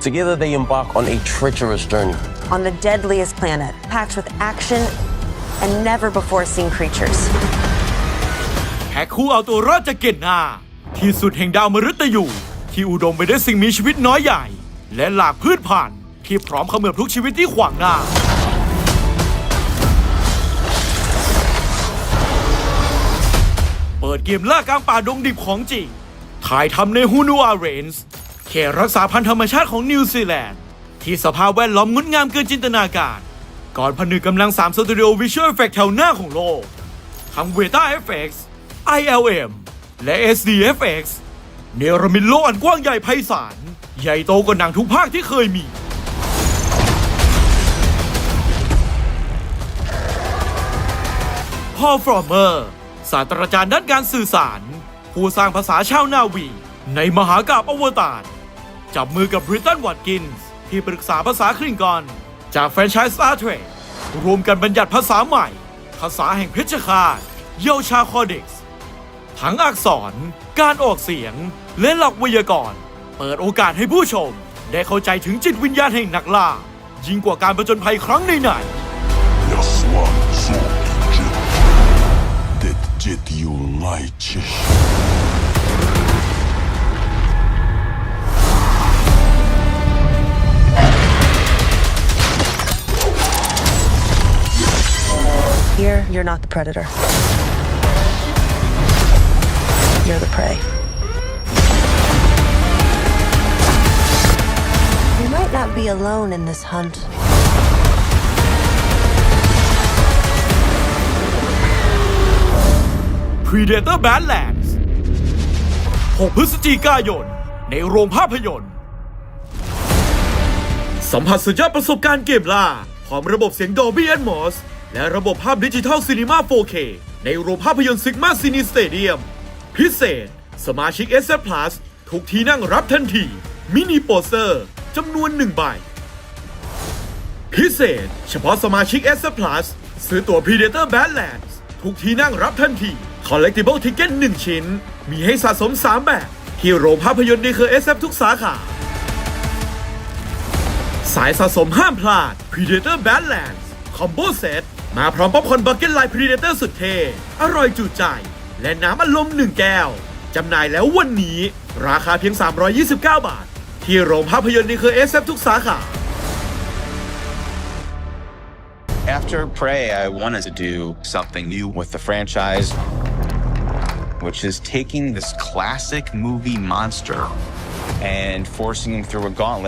Together, they embark on a treacherous journey. on the deadliest planet, packed with action and never before seen creatures. แพ็คคู่เอาตัวรอดจากเกตนาที่สุดแห่งดาวมฤตยู ที่อุดมไปด้วยสิ่งมีชีวิตน้อยใหญ่ และหลากพืชพันธุ์ที่พร้อมเขมือบทุกชีวิตที่ขวางหน้า เปิดเกมล่ากลางป่าดงดิบของจริงถ่ายทำในฮูนูอาเรนส์ เขตรักษาพันธุ์ธรรมชาติของนิวซีแลนด์ ที่สภาพแวดล้อมงดงามเกินจินตนาการ ก่อนผนึกกำลัง 3 สตูดิโอวิชวลเอฟเฟกแถวหน้าของโลก ทั้ง Veta FX ILM และ SDFX เนรมิตโลกอันกว้างใหญ่ไพศาล ใหญ่โตกว่าหนังทุกภาคที่เคยมี พอลฟรอมเมอร์ ศาสตราจารย์ด้านการสื่อสาร ผู้สร้างภาษาชาวนาวี ในมหากาบอวตาร จับมือกับบริตันวัตกินส์ที่ปรึกษาภาษาคลิงกอน จากแฟรนไชส์ Star Trek รวมกันบัญญัติภาษาใหม่ ภาษาแห่งเพชรคาเยาชาคอเด็กซ์ทั้งอักษร การออกเสียง และหลักไวยากรณ์ เปิดโอกาสให้ผู้ชม ได้เข้าใจถึงจิตวิญญาณแห่งนักล่า ยิ่งกว่าการประจนภัยครั้งไหนๆ Yaslan Zor Here, you're not the predator. You're the prey. You might not be alone in this hunt. Predator Badlands 6 พฤศจิกายน ในโรงภาพยนตร์ สัมผัสสุดยอดประสบการณ์เกมล่าพร้อมระบบเสียง Dolby Atmos และระบบภาพดิจิทัลซีนีมา 4K ในโรงภาพยนตร์ Sigma Cine Stadium พิเศษ สมาชิก s Plus ทุกที่นั่งรับทันที มินิโปสเตอร์จำนวนหนึ่งใบ พิเศษ เฉพาะสมาชิก S Plus ซื้อตั๋ว Predator Badlands ทุกที่นั่งรับทันที Collectible Ticket 1 ชิ้น มีให้สะสม 3 แบบ ที่โรงภาพยนตร์ในเครือ SF ทุกสาขา สายสะสมห้ามพลาด Predator Badlands Combo Set มาพร้อมป๊อปคอร์นบักเก็ตไลน์ Predator สุดเท่อร่อยจุใจ และน้ำอัดลม1แก้ว จำหน่ายแล้ววันนี้ ราคาเพียง 329 บาท ที่โรงภาพยนตร์ในเครือ SF ทุกสาขา After Prey, I wanted to do something new with the franchise, which is taking this classic movie monster and forcing him through a gauntlet.